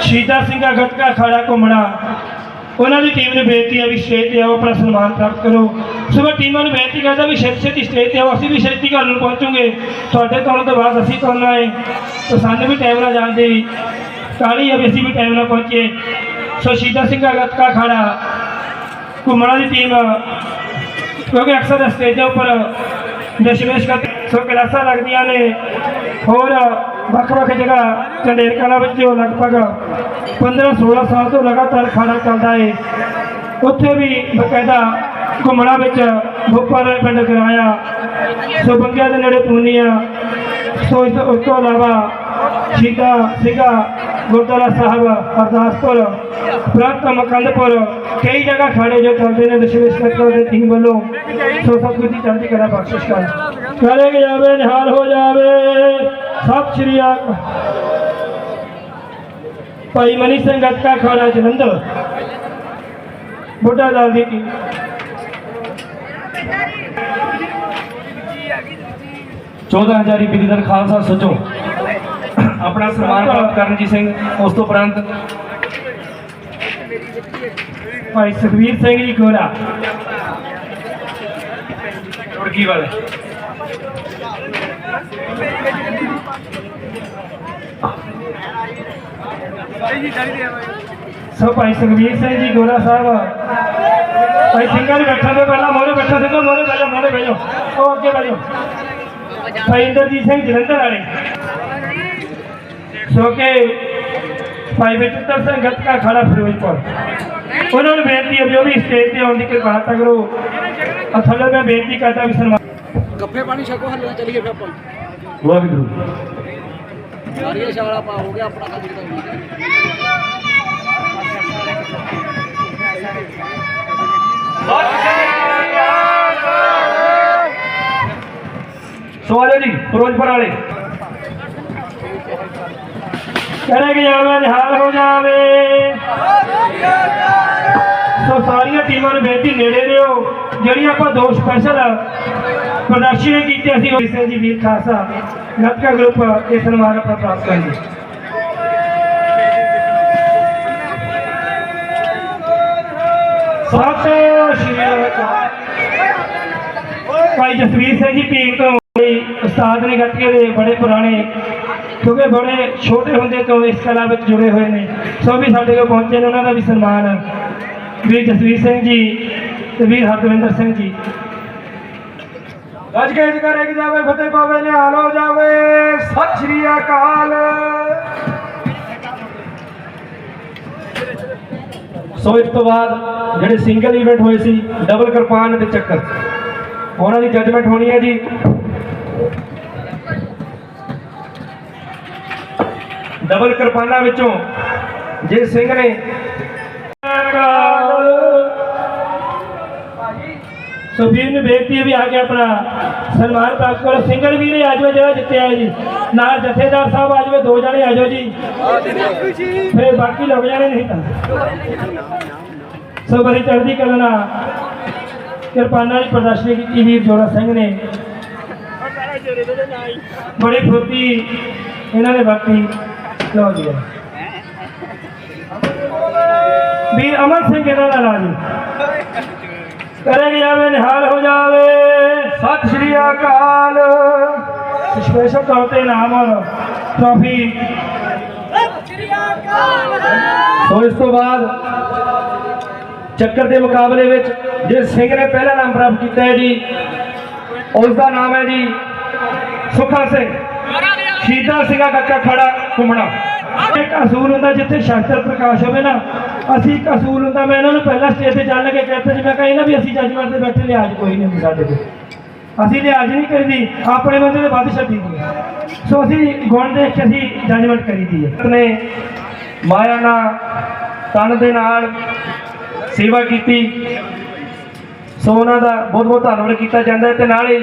ਸ਼ਹੀਦਾ ਸਿੰਘਾ ਗਟਕਾ ਖਾੜਾ ਘੁੰਮਣਾ। ਉਹਨਾਂ ਦੀ ਟੀਮ ਨੂੰ ਬੇਨਤੀ ਹੈ ਵੀ ਸਟੇਜ ਤੇ ਆਓ, ਆਪਣਾ ਸਨਮਾਨ ਪ੍ਰਾਪਤ ਕਰੋ। ਸੋ ਮੈਂ ਟੀਮਾਂ ਨੂੰ ਬੇਨਤੀ ਕਰਦਾ ਵੀ ਛੇਤੀ ਛੇਤੀ ਸਟੇਜ ਤੇ ਆਓ। ਅਸੀਂ ਵੀ ਛੇਤੀ ਘਰ ਨੂੰ ਪਹੁੰਚੂਗੇ। ਤੁਹਾਡੇ ਤੋਂ ਤੋਂ ਬਾਅਦ ਅਸੀਂ ਤੁਰਨਾ ਹੈ ਤਾਂ ਸਾਨੂੰ ਵੀ ਟਾਈਮ ਨਾਲ ਜਾਣ ਦੀ ਕਾਹਲੀ ਹੈ ਵੀ ਅਸੀਂ ਵੀ ਟਾਈਮ ਨਾਲ ਪਹੁੰਚੀਏ। ਸੋ ਸ਼ੀਦਾ ਸਿੰਘਾ ਗਟਕਾ ਖਾੜਾ ਘੁੰਮਣਾ ਦੀ ਟੀਮ ਕਿਉਂਕਿ ਅਕਸਰ ਸਟੇਜਾਂ ਉੱਪਰ ਦਸ਼ਮੇਸ਼ ਕਰਦੇ ਸੋ ਕਲਾਸਾਂ ਲੱਗਦੀਆਂ ਨੇ। ਹੋਰ ਵੱਖ-ਵੱਖ ਜਗ੍ਹਾ ਚੰਡੇਰ ਕਲਾ ਵਿੱਚ ਜੋ ਲਗਭਗ 15-16 ਸਾਲ ਤੋਂ ਲਗਾਤਾਰ ਖਾਣਾ ਚੱਲਦਾ ਏ, ਉੱਥੇ ਵੀ ਬਕਾਇਦਾ ਘੁੰਮਣਾ ਵਿੱਚ ਭੋਪਾਲ ਪਿੰਡ ਕਰਾਇਆ ਸੋ ਬੰਗਿਆ ਦੇ ਨੇੜੇ ਪੂਨੀਆ, ਸੋ ਇਸ ਉਸ ਤੋਂ ਇਲਾਵਾ ਸ਼ੀਦਾ ਸਿੰਘਾ, ਗੁਰਦੁਆਰਾ ਸਾਹਿਬ ਅਰਦਾਸਪੁਰ ਪ੍ਰਾਂਤ ਮਕੰਦਪੁਰ, ਕਈ ਜਗ੍ਹਾ ਖਾੜੇ ਜੋ ਚੱਲਦੇ ਨੇ, ਵਿਸ਼ੇਸ਼ ਕਤਰ ਦੇ ਟੀਮ ਵੱਲੋਂ, ਸੋ ਸਭ ਕੁਝ ਦੀ ਚੜ੍ਹਦੀ ਕਲਾ ਬਖਸ਼ਿਸ਼ ਕਰ। ਕਰੇ ਜਾਵੇ, ਨਿਹਾਲ ਹੋ ਜਾਵੇ। ਸਤਿ ਸ਼੍ਰੀ ਅਕਾਲ। ਭਾਈ ਮਨੀ ਸਿੰਘ ਗੱਤਕਾ ਖਾੜਾ ਜਲੰਧਰ ਬੁੱਢਾ ਦਲ ਦੀ ਟੀਮ। ਚੌਦਾਂ ਹਜ਼ਾਰੀ ਬਿਰਦਰ ਖਾਲਸਾ ਸੱਚੋ। ਆਪਣਾ ਸਨਮਾਨ ਪ੍ਰਾਪਤ ਕਰਨਜੀਤ ਸਿੰਘ ਉਸ ਤੋਂ ਉਪਰੰਤ। ਭਾਈ ਸੁਖਵੀਰ ਸਿੰਘ ਜੀ ਗੋਰਾ ਤੁਰਕੀ ਵਾਲੇ ਸੋ ਭਾਈ ਸੁਖਵੀਰ ਸਿੰਘ ਜੀ ਗੋਰਾ ਸਾਹਿਬ। ਭਾਈ ਸਿੰਘਾਂ ਦੇ ਬੈਠਾ ਤੇ ਪਹਿਲਾਂ ਮੋਰੇ ਬੈਠਾ ਸੀ ਮੋਰੇ ਬੈਠੋ ਮੋਰੇ ਬੈਠੋ ਉਹ ਅੱਗੇ ਬੈਠੋ ਭਾਈ ਇੰਦਰਜੀਤ ਸਿੰਘ ਜਲੰਧਰ ਵਾਲੇ। ਸੋ ਕਿ ਭਾਈ ਬਚਿੱਤਰ ਸਿੰਘ ਗੱਤਕਾ ਖਾੜਾ ਫਿਰੋਜ਼ਪੁਰ। ਉਹਨਾਂ ਨੂੰ ਬੇਨਤੀ ਹੈ ਵੀ ਉਹ ਵੀ ਸਟੇਜ ਤੇ ਆਉਣ ਦੀ ਕਿਰਪਾਲਤਾ ਕਰੋ। ਥੱਲੇ ਮੈਂ ਬੇਨਤੀ ਕਰਦਾ ਵੀ ਸਨਮਾਨ ਗੱਫੇ ਪਾਣੀ ਛਕੋ ਹੱਲੇ ਚੱਲੀਏ ਫਿਰ ਆਪਾਂ। ਵਾਹਿਗੁਰੂ। ਨਾਰੀਅਲ ਛਾਲਾ ਪਾ ਹੋ ਗਿਆ, ਆਪਣਾ ਕੰਮ ਕੀਤਾ ਸੋ ਆਜੋ ਜੀ, ਫਿਰੋਜ਼ਪੁਰ ਵਾਲੇ। ਕਰੇ ਕਿ ਜਾਵੇ ਨਿਹਾਲ ਹੋ ਜਾਵੇ। ਸੋ ਸਾਰੀਆਂ ਟੀਮਾਂ ਨੂੰ ਬੇਨਤੀ, ਨੇੜੇ ਰਿਓ ਜਿਹੜੀਆਂ ਆਪਾਂ ਦੋ ਸਪੈਸ਼ਲ ਪ੍ਰਦਰਸ਼ਨੀ ਕੀਤੀ, ਅਸੀਂ ਉਹ ਸਿੰਘ ਜੀ ਵੀਰ ਖਾਸਾ ਗੱਤਕਾ ਗਰੁੱਪ ਇਹ ਸਨਮਾਨ ਆਪਾਂ ਪ੍ਰਾਪਤ ਕਰਾਂਗੇ ਸਤਿ ਸ਼੍ਰੀ ਅਕਾਲ। ਭਾਈ ਜਸਵੀਰ ਸਿੰਘ ਜੀ ਟੀਮ ਤੋਂ ਉਸਤਾਦ ਨੇ ਗੱਤਕੇ ਦੇ ਬੜੇ ਪੁਰਾਣੇ, ਕਿਉਂਕਿ ਬੜੇ ਛੋਟੇ ਹੁੰਦੇ ਤੋਂ ਇਸ ਕਲਾ ਵਿੱਚ ਜੁੜੇ ਹੋਏ ਨੇ। ਸੋ ਵੀ ਸਾਡੇ ਕੋਲ ਪਹੁੰਚੇ ਨੇ, ਉਹਨਾਂ ਦਾ ਵੀ ਸਨਮਾਨ। ਵੀਰ ਜਸਵੀਰ ਸਿੰਘ ਜੀ ਤੇ ਵੀਰ ਹਰਦਵਿੰਦਰ ਸਿੰਘ ਜੀ। ਗੱਜ ਕੇ ਜਗਰੇ ਕਿ ਜਾਵੇ, ਫਤਿਹ ਪਾਵੇ ਨਿਹਾਲ ਹੋ ਜਾਵੇ। ਸਤਿ ਸ਼੍ਰੀ ਅਕਾਲ। ਸੋ ਇਸ ਤੋਂ ਬਾਅਦ ਜਿਹੜੇ ਸਿੰਗਲ ਇਵੈਂਟ ਹੋਏ ਸੀ ਡਬਲ ਕਿਰਪਾਨ ਦੇ ਚੱਕਰ। ਉਹਨਾਂ ਦੀ ਜੱਜਮੈਂਟ ਹੋਣੀ ਹੈ ਜੀ। ਡਬਲ ਕਿਰਪਾਨਾਂ ਵਿੱਚੋਂ ਜੇ ਸਿੰਘ ਨੇ ਸੋ ਵੀਰ ਨੂੰ ਬੇਨਤੀ ਹੈ ਵੀ ਆ ਕੇ ਆਪਣਾ ਸਨਮਾਨ ਪ੍ਰਾਪਤ ਕਰੋ। ਸਿੰਗਲ ਵੀਰੇ, ਆ ਜਾਓ, ਜਿਹੜਾ ਜਿੱਤਿਆ ਹੈ ਜੀ। ਨਾਲ ਜਥੇਦਾਰ ਸਾਹਿਬ ਆ ਜਾਓ, ਦੋ ਜਣੇ ਆ ਜਾਓ ਜੀ। ਫਿਰ ਬਾਕੀ ਲੋਕ ਜਾਣੇ ਨਹੀਂ ਤਾਂ। ਸੋ ਬੜੀ ਚੜ੍ਹਦੀ ਕਲਾ ਨਾਲ ਕਿਰਪਾਨਾਂ ਦੀ ਪ੍ਰਦਰਸ਼ਨੀ ਕੀਤੀ ਵੀਰ ਜੋਰਾ ਸਿੰਘ ਨੇ। ਬੜੀ ਫੁਰਤੀ ਇਹਨਾਂ ਨੇ ਬਾਕੀ ਲਓ ਜੀ। ਵੀਰ ਅਮਰ ਸਿੰਘ ਇਹਨਾਂ ਦਾ ਨਾਂ ਜੀ? ਕਰੇ ਜਾਵੇ ਨਿਹਾਲ ਹੋ ਜਾਵੇ। ਸਤਿ ਸ਼੍ਰੀ ਅਕਾਲ। ਸਪੈਸ਼ਲ ਤੌਰ ਤੇ ਨਾਮ ਟਰਾਫੀ ਸੋ ਇਸ ਤੋਂ ਬਾਅਦ ਚੱਕਰ ਦੇ ਮੁਕਾਬਲੇ ਵਿੱਚ ਜਿਸ ਸਿੰਘ ਨੇ ਪਹਿਲਾ ਨਾਮ ਪ੍ਰਾਪਤ ਕੀਤਾ ਹੈ ਜੀ, ਉਸ ਦਾ ਨਾਮ ਹੈ ਜੀ ਸੁਖਾ ਸਿੰਘ। ਸ਼ੀਦਾ ਸਿੰਘਾ ਕੱਕਾ ਖੜਾ ਘੁੰਮਣਾ। ਇੱਕ ਅਸੂਲ ਹੁੰਦਾ ਜਿੱਥੇ ਸ਼ਾਸਤਰ ਪ੍ਰਕਾਸ਼ ਹੋਵੇ ਨਾ ਅਸੀਂ ਇੱਕ ਅਸੂਲ ਹੁੰਦਾ, ਮੈਂ ਇਹਨਾਂ ਨੂੰ ਪਹਿਲਾਂ ਸਟੇਜ ਤੇ ਚੱਲ ਕੇ ਕਹਿੰਦਾ ਸੀ ਮੈਂ ਕਹਾਂ ਨਾ ਵੀ ਅਸੀਂ ਜੱਜਮੈਂਟ ਤੇ ਬੈਠੇ, ਲਿਆਜ ਕੋਈ ਨਹੀਂ ਹੁੰਦਾ ਸਾਡੇ ਕੋਲ। ਅਸੀਂ ਲਿਆਜ ਨਹੀਂ ਕਰੀਦੀ, ਆਪਣੇ ਬੰਦੇ ਦੇ ਵੱਧ ਛੱਡੀ ਦੀ ਸੋ ਅਸੀਂ ਗੁਣ ਦੇਖ ਕੇ ਅਸੀਂ ਜੱਜਮੈਂਟ ਕਰੀਦੀ ਹੈ। ਆਪਣੇ ਮਾਇਆ ਨਾਲ, ਤਨ ਦੇ ਨਾਲ ਸੇਵਾ ਕੀਤੀ। ਸੋ ਉਹਨਾਂ ਦਾ ਬਹੁਤ ਬਹੁਤ ਧੰਨਵਾਦ ਕੀਤਾ ਜਾਂਦਾ ਹੈ। ਤੇ ਨਾਲੇ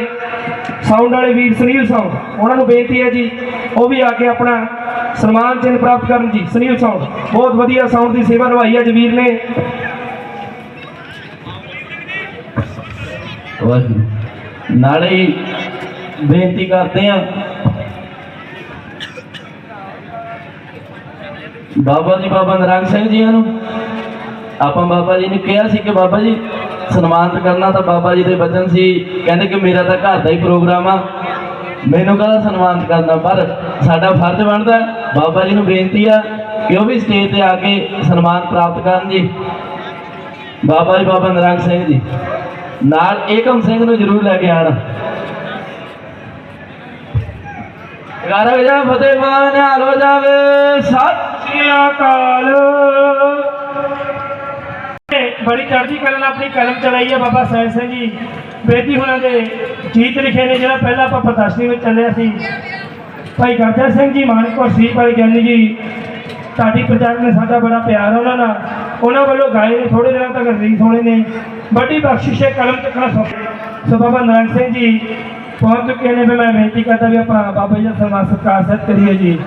ਸਾਊਂਡ ਵਾਲੇ ਵੀਰ ਸੁਨੀਲ ਸਾਊਂਡ ਉਹਨਾਂ ਨੂੰ ਬੇਨਤੀ ਹੈ ਜੀ, ਉਹ ਵੀ ਆ ਕੇ ਆਪਣਾ ਸਨਮਾਨ ਚਿੰਨ੍ਹ ਪ੍ਰਾਪਤ ਕਰਨ ਜੀ, ਸੁਨੀਲ ਸਾਊਂਡ। ਬਹੁਤ ਵਧੀਆ ਸਾਊਂਡ ਦੀ ਸੇਵਾ ਨਿਭਾਈ ਹੈ ਜਵੀਰ ਨੇ। ਵਾਹਿਗੁਰੂ। ਨਾਲੇ ਹੀ ਬੇਨਤੀ ਕਰਦੇ ਆ ਬਾਬਾ ਜੀ, ਬਾਬਾ ਨਰੰਗ ਸਿੰਘ ਜੀਆਂ ਨੂੰ। ਆਪਾਂ ਬਾਬਾ ਜੀ ਨੂੰ ਕਿਹਾ ਸੀ ਕਿ ਬਾਬਾ ਜੀ, ਸਨਮਾਨਿਤ ਕਰਨਾ ਤਾਂ ਬਾਬਾ ਜੀ ਦੇ ਬਚਨ ਸੀ। ਕਹਿੰਦੇ ਕਿ ਮੇਰਾ ਤਾਂ ਘਰ ਦਾ ਹੀ ਪ੍ਰੋਗਰਾਮ ਆ। ਮੈਨੂੰ ਕਹਦਾ ਸਨਮਾਨਿਤ ਕਰਨਾ? ਪਰ ਸਾਡਾ ਫਰਜ਼ ਬਣਦਾ ਬਾਬਾ ਜੀ ਨੂੰ ਬੇਨਤੀ ਆ ਕਿ ਉਹ ਵੀ ਸਟੇਜ ਤੇ ਆ ਕੇ ਸਨਮਾਨ ਪ੍ਰਾਪਤ ਕਰਨ ਜੀ। ਬਾਬਾ ਜੀ, ਬਾਬਾ ਨਰੰਗ ਸਿੰਘ ਜੀ। ਨਾਲ ਏਕਮ ਸਿੰਘ ਨੂੰ ਜ਼ਰੂਰ ਲੈ ਕੇ ਆਣਾ ਗਾਰਾ ਜਾ ਫਤਿਹ ਮਾਨ ਹਾਲੋ ਜਾਵੇ। ਸਤਿ ਸ੍ਰੀ ਅਕਾਲ। ਬੜੀ ਚੜ੍ਹਦੀ ਕਲਾ ਨਾਲ ਆਪਣੀ ਕਲਮ ਚਲਾਈ ਹੈ ਬਾਬਾ ਸਾਹਿਬ ਸਿੰਘ ਜੀ। ਬੇਦੀ ਹੋਣਾ ਦੇ ਗੀਤ ਲਿਖੇ ਨੇ ਜਿਹੜਾ ਪਹਿਲਾਂ ਆਪਾਂ ਪ੍ਰਦਰਸ਼ਨੀ ਵਿੱਚ ਚੱਲਿਆ ਸੀ। ਭਾਈ ਗਰਜਾ ਸਿੰਘ ਜੀ ਮਾਨਕੌਰ ਸੀ ਭਾਈ ਗਿਆਨੀ ਜੀ, ਤੁਹਾਡੀ ਪ੍ਰਚਾਰ ਨੇ ਸਾਡਾ ਬੜਾ ਪਿਆਰ ਹੈ ਉਹਨਾਂ ਨਾਲ। ਉਹਨਾਂ ਵੱਲੋਂ ਗਾਏ ਨੇ ਥੋੜੇ ਦਿਨਾਂ ਤੱਕ ਰਿਲੀਜ਼ ਹੋਣੇ ਨੇ। ਵੱਡੀ ਬਖਸ਼ਿਸ਼ ਹੈ, ਕਲਮ ਚੱਕਣਾ ਸੌ ਸੋ ਬਾਬਾ ਨਾਨਕ ਸਿੰਘ ਜੀ, ਪਹੁੰਚ ਚੁੱਕੇ ਨੇ। ਵੀ ਮੈਂ ਬੇਨਤੀ ਕਰਦਾ ਵੀ ਆਪਾਂ ਬਾਬਾ ਜੀ ਦਾ ਸਨਮਾਨ ਸਤਿਕਾਰ ਸਤ ਕਰੀਏ ਜੀ।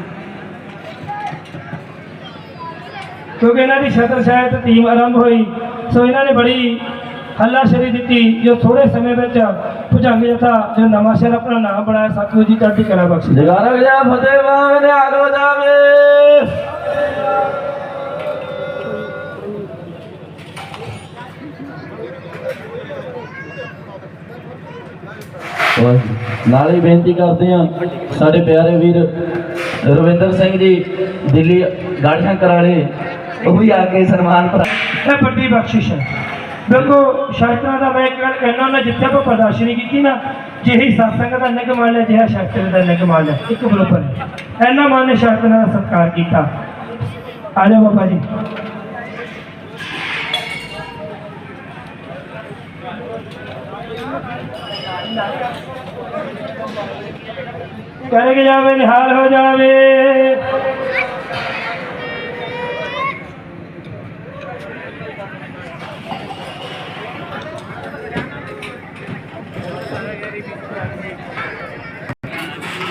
ਕਿਉਂਕਿ ਇਹਨਾਂ ਦੀ ਸ਼ਤਰ ਸ਼ਾਇਦ ਟੀਮ ਆਰੰਭ ਹੋਈ, ਸੋ ਇਹਨਾਂ ਨੇ ਬੜੀ ਹੱਲਾਸ਼ੇਰੀ ਦਿੱਤੀ ਜੋ ਥੋੜੇ ਸਮੇਂ ਵਿੱਚ ਭੁਜੰਗ ਜਥਾ ਜੋ ਨਵਾਂ ਸ਼ਹਿਰ ਆਪਣਾ ਨਾਮ ਬਣਾਇਆ ਸਤਿਗੁਰੂ ਜੀ ਚੜ੍ਹਦੀ ਕਲਾ ਬਖਸ਼ੇ ਜਗਾਰਾ ਜਾ ਫਤਿਹ ਮਾਨ ਹਾਲੋ ਜਾਵੇ। ਨਾਲ ਹੀ ਬੇਨਤੀ ਕਰਦੇ ਹਾਂ ਸਾਡੇ ਪਿਆਰੇ ਵੀਰ ਰਵਿੰਦਰ ਸਿੰਘ ਜੀ ਦਿੱਲੀ ਗੜਸ਼ੰਕਰ ਵਾਲੇ ਉਹ ਵੀ ਆ ਕੇ ਸਨਮਾਨ ਪ੍ਰਾਪਤ ਇਹ ਵੱਡੀ ਬਖਸ਼ਿਸ਼ ਹੈ ਦੇਖੋ ਸ਼ਾਸਤਰਾਂ ਦਾ ਮੈਂ ਇੱਕ ਗੱਲ ਕਹਿਣਾ ਉਹਨਾਂ ਜਿੱਥੇ ਆਪਾਂ ਪ੍ਰਦਰਸ਼ਨੀ ਕੀਤੀ ਨਾ, ਜਿਹੀ ਸਤਸੰਗ ਦਾ ਨਿਗਮਾਨ ਹੈ, ਜਿਹਾ ਸ਼ਾਸਤਰ ਦਾ ਨਿਗਮਾਨ ਹੈ, ਇੱਕ ਬਰੋਬਰ ਹੈ। ਮਾਨ ਨੇ ਸ਼ਾਸਤਰਾਂ ਦਾ ਸਤਿਕਾਰ ਕੀਤਾ। ਆ ਜਾਓ ਬਾਬਾ ਜੀ। ਕਰੇਗੇ ਜਾਵੇ, ਨਿਹਾਲ ਹੋ ਜਾਵੇ।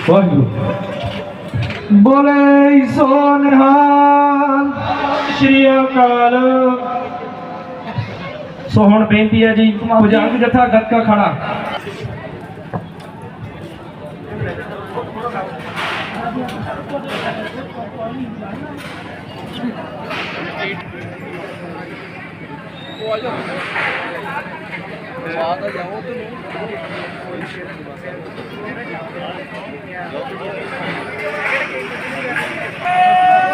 ਵਾਹਿਗੁਰੂ ਬੋਲੇ ਸੋ ਨਿਹਾਲ ਸ਼੍ਰੀ ਅਕਾਲ ਸੋ ਹੁਣ ਬੇਨਤੀ ਹੈ ਜੀ ਭੁਜੰਗ ਜਥਾ ਗੱਤਕਾ ਖੜਾ ਬਾਅਦ ਆ ਤੇ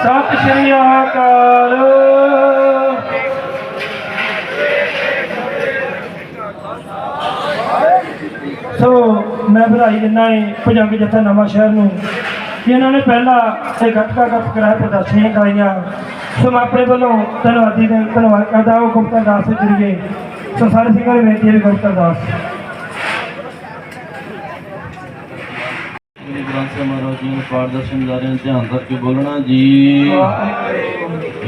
ਸਤਿ ਸ਼੍ਰੀ ਅਕਾਲ। ਸੋ, ਮੈਂ ਵਧਾਈ ਦਿੰਦਾ ਏ ਭਜੰਗ ਜੱਥਾ ਨਵਾਂ ਸ਼ਹਿਰ ਨੂੰ ਕਿ ਇਹਨਾਂ ਨੇ ਪਹਿਲਾਂ ਇਹ ਗੱਤਕਾ ਗੱਪ ਕਰਾਇਆ ਪ੍ਰਦਰਸ਼ਨੀਆਂ ਕਰਾਈਆਂ। ਸੋ ਮੈਂ ਆਪਣੇ ਵੱਲੋਂ ਧੰਨਵਾਦੀ ਦਾ ਧੰਨਵਾਦ ਕਰਦਾ ਉਹ ਗੁਪਤਾ ਦਾਸ ਦੇ ਸੋ ਸਾਰੇ ਸਿੰਘਾਂ ਦੀ ਬੇਨਤੀ ਹੈ ਵੀ ਦਾਸ। ਗੁਰੂ ਸਾਹਿਬ ਮਹਾਰਾਜ ਜੀ ਨੂੰ ਪਾਠ ਦਰਸ਼ਨ ਧਿਆਨ ਕਰਕੇ ਬੋਲਣਾ ਜੀ।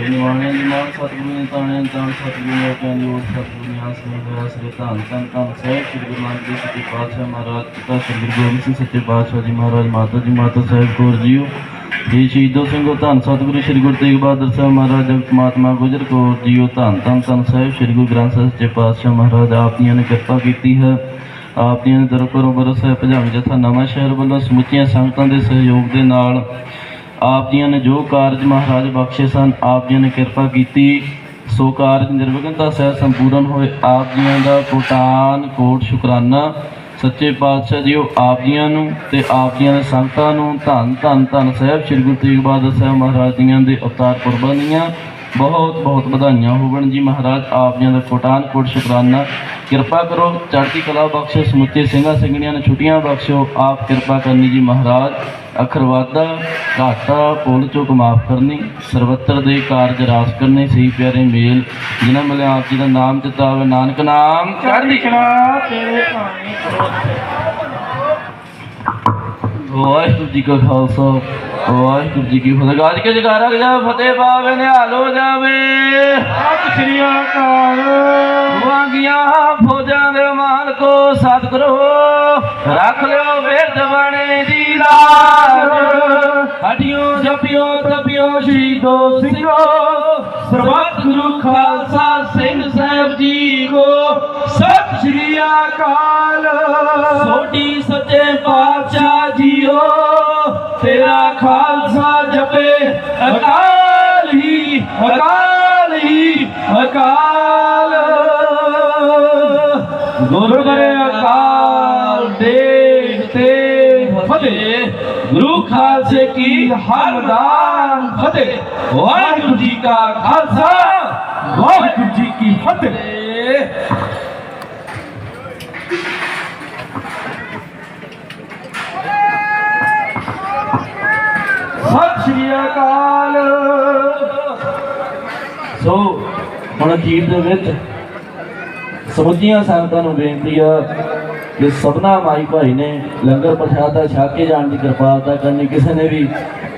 ਨਿਵਾਣੇ ਦੀ ਮਾਨ ਸਤਿਗੁਰੂ ਨੇ ਤਾਣੇ ਤਾਣ ਸਤਿਗੁਰੂ ਨੇ ਕਹਿੰਦੀ ਉਹ ਸਤਿਗੁਰੂ ਨੇ ਆਸ ਨੂੰ ਹੋਇਆ ਸ੍ਰੀ ਧੰਨ ਧੰਨ ਧੰਨ ਸਾਹਿਬ, ਸ੍ਰੀ ਗੁਰੂ ਨਾਨਕ ਦੇਵ ਜੀ ਪਾਤਸ਼ਾਹ ਮਹਾਰਾਜ, ਪਿਤਾ ਸ੍ਰੀ ਗੁਰੂ ਗੋਬਿੰਦ ਸਿੰਘ ਸੱਚੇ ਪਾਤਸ਼ਾਹ ਜੀ ਮਹਾਰਾਜ, ਮਾਤਾ ਜੀ, ਮਾਤਾ ਸਾਹਿਬ, ਕੌਰ ਜੀਓ। ਜੀ ਸ਼ਹੀਦੋ ਸਿੰਘੋ ਧੰਨ ਸਤਿਗੁਰੂ ਸ੍ਰੀ ਗੁਰੂ ਤੇਗ ਬਹਾਦਰ ਸਾਹਿਬ ਮਹਾਰਾਜ, ਜਗਤ ਗੁਜਰ ਕੌਰ ਜੀਓ ਧੰਨ ਧੰਨ ਧੰਨ ਸਾਹਿਬ ਸ੍ਰੀ ਗੁਰੂ ਗ੍ਰੰਥ ਸਾਹਿਬ ਸੱਚੇ ਪਾਤਸ਼ਾਹ ਮਹਾਰਾਜ, ਆਪ ਜੀਆਂ ਨੇ ਕਿਰਪਾ ਕੀਤੀ ਹੈ। ਆਪ ਜੀ ਨੇ ਦਰ ਕਰੋ ਬਰਸ ਹੈ ਭਜਾਮ ਜਥਾ ਨਵਾਂ ਸ਼ਹਿਰ ਵੱਲੋਂ ਸਮੁੱਚੀਆਂ ਸੰਗਤਾਂ ਦੇ ਸਹਿਯੋਗ ਦੇ ਨਾਲ ਆਪ ਜੀਆਂ ਨੇ ਜੋ ਕਾਰਜ ਮਹਾਰਾਜ ਬਖਸ਼ੇ ਸਨ, ਆਪ ਜੀਆਂ ਨੇ ਕਿਰਪਾ ਕੀਤੀ। ਸੋ ਕਾਰਜ ਨਿਰਵਿਘਨਤਾ ਸਹਿ ਸੰਪੂਰਨ ਹੋਏ, ਆਪ ਜੀਆਂ ਦਾ ਕੋਟਾਨ ਕੋਟ ਸ਼ੁਕਰਾਨਾ। ਸੱਚੇ ਪਾਤਸ਼ਾਹ ਜੀਓ, ਆਪ ਜੀਆਂ ਨੂੰ ਤੇ ਆਪ ਜੀਆਂ ਦੇ ਸੰਗਤਾਂ ਨੂੰ ਧੰਨ ਧੰਨ ਧੰਨ ਸਾਹਿਬ, ਸ੍ਰੀ ਗੁਰੂ ਤੇਗ ਬਹਾਦਰ ਸਾਹਿਬ ਮਹਾਰਾਜ ਜੀਆਂ ਦੇ ਅਵਤਾਰ ਪੁਰਬਾਂ ਦੀਆਂ ਬਹੁਤ ਬਹੁਤ ਵਧਾਈਆਂ ਹੋਵਣ ਜੀ ਮਹਾਰਾਜ, ਆਪ ਜੀ ਦਾ ਕੋਟਾਨ ਕੋਟ ਸ਼ੁਕਰਾਨਾ। ਕਿਰਪਾ ਕਰੋ, ਚੜ੍ਹਦੀ ਕਲਾ ਬਖਸ਼ੋ, ਸਮੁੱਚੇ ਸਿੰਘਾਂ ਸਿੰਘਣੀਆਂ ਨੂੰ ਛੁੱਟੀਆਂ ਬਖਸ਼ੋ। ਆਪ ਕਿਰਪਾ ਕਰਨੀ ਜੀ ਮਹਾਰਾਜ। ਅਖਰਵਾਦਾ ਘਾਟਾ ਪੁੱਲ ਚੁੱਕ ਮਾਫ ਕਰਨੀ, ਸਰਵੱਤਰ ਦੇ ਕਾਰਜ ਰਾਸ ਕਰਨੇ, ਸਹੀ ਪਿਆਰੇ ਮੇਲ। ਜਿਨ੍ਹਾਂ ਮਿਲੇ ਆਪ ਜੀ ਦਾ ਨਾਮ ਚਿਤਾਵੇ ਨਾਨਕ ਨਾਮ। ਚੜ੍ਹਦੀ ਕਲਾ ਤੇਰੇ ਭਾਣੇ ਵਾਹਿਗੁਰੂ ਜੀ ਕਾ ਖਾਲਸਾ ਵਾਹਿਗੁਰੂ ਜੀ ਕੀ ਫਤਿਹ। ਗੱਜ ਕੇ ਜਗਾਰਾ ਜਾ ਫਤਿਹ ਪਾਵੇ ਨਿਹਾਲ ਹੋ ਜਾਵੇ। ਸਤਿ ਸ਼੍ਰੀ ਅਕਾਲ। ਵਾਂਗੀਆਂ ਫੌਜਾਂ ਦੇ ਮਾਲਕੋ ਸਤਿਗੁਰੂ ਰੱਖ ਲਿਓ ਬਿਰਦ ਬਣੇ ਦੀ ਲਾਜ। ਹਟਿਓ ਜਪਿਓ ਤਪਿਓ ਸ਼ਹੀਦੋ ਸਿੰਘੋ। ਸਰਬੱਤ ਗੁਰੂ ਖਾਲਸਾ ਸਿੰਘ ਸਾਹਿਬ ਜੀ ਕੋ ਸ਼੍ਰੀ ਅਕਾਲ। ਸੋਢੀ ਸੱਚੇ ਪਾਤਸ਼ਾਹ ਜੀਓ, ਤੇਰਾ ਖਾਲਸਾ ਜਪੇ। ਅਕਾਲ ਹੀ ਅਕਾਲ ਹੀ, ਅਕਾਲ। ਗੁਰੂ ਅਕਾਲ ਦੇਖ ਤੇ ਫਤਿਹ। ਗੁਰੂ ਖਾਲਸੇ ਕੀ ਹਰ ਹਰਦਾਨ ਫਤਿਹ। ਵਾਹਿਗੁਰੂ ਜੀ ਕਾ ਖਾਲਸਾ, ਵਾਹਿਗੁਰੂ ਜੀ ਕੀ ਫਤਿਹ ਸਤਿ ਸ਼੍ਰੀ ਅਕਾਲ। ਸੋ, ਹੁਣ ਅਖੀਰ ਦੇ ਵਿੱਚ ਸਮੁੱਚੀਆਂ ਸੰਗਤਾਂ ਨੂੰ ਬੇਨਤੀ ਆ ਕਿ ਸਭਨਾ ਮਾਈ ਭਾਈ ਨੇ ਲੰਗਰ ਪ੍ਰਸ਼ਾਦਾ ਛਕ ਕੇ ਜਾਣ ਦੀ ਕਿਰਪਾਲਤਾ ਕਰਨੀ, ਕਿਸੇ ਨੇ ਵੀ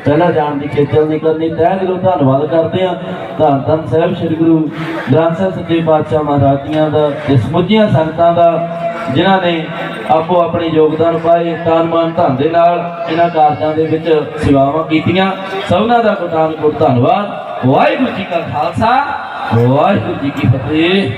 ਪਹਿਲਾਂ ਜਾਣ ਦੀ ਖੇਚਲ ਨਹੀਂ ਕਰਨੀ। ਤਹਿ ਦਿਲੋਂ ਧੰਨਵਾਦ ਕਰਦੇ ਆ ਧੰਨ ਧੰਨ ਸਾਹਿਬ ਸ੍ਰੀ ਗੁਰੂ ਗ੍ਰੰਥ ਸਾਹਿਬ ਸੱਚੇ ਪਾਤਸ਼ਾਹ ਮਹਾਰਾਜੀਆਂ ਦਾ ਤੇ ਸਮੁੱਚੀਆਂ ਸੰਗਤਾਂ ਦਾ, ਜਿਨ੍ਹਾਂ ਨੇ ਆਪੋ ਆਪਣੇ ਯੋਗਦਾਨ ਪਾਏ, ਤਨ ਮਨ ਧਨ ਦੇ ਨਾਲ ਇਹਨਾਂ ਕਾਰਜਾਂ ਦੇ ਵਿੱਚ ਸੇਵਾਵਾਂ ਕੀਤੀਆਂ। ਸਭਨਾਂ ਦਾ ਕੋਟਾਨ ਕੋਟ ਧੰਨਵਾਦ। ਵਾਹਿਗੁਰੂ ਜੀ ਕਾ ਖਾਲਸਾ, ਵਾਹਿਗੁਰੂ ਜੀ ਕੀ ਫਤਿਹ।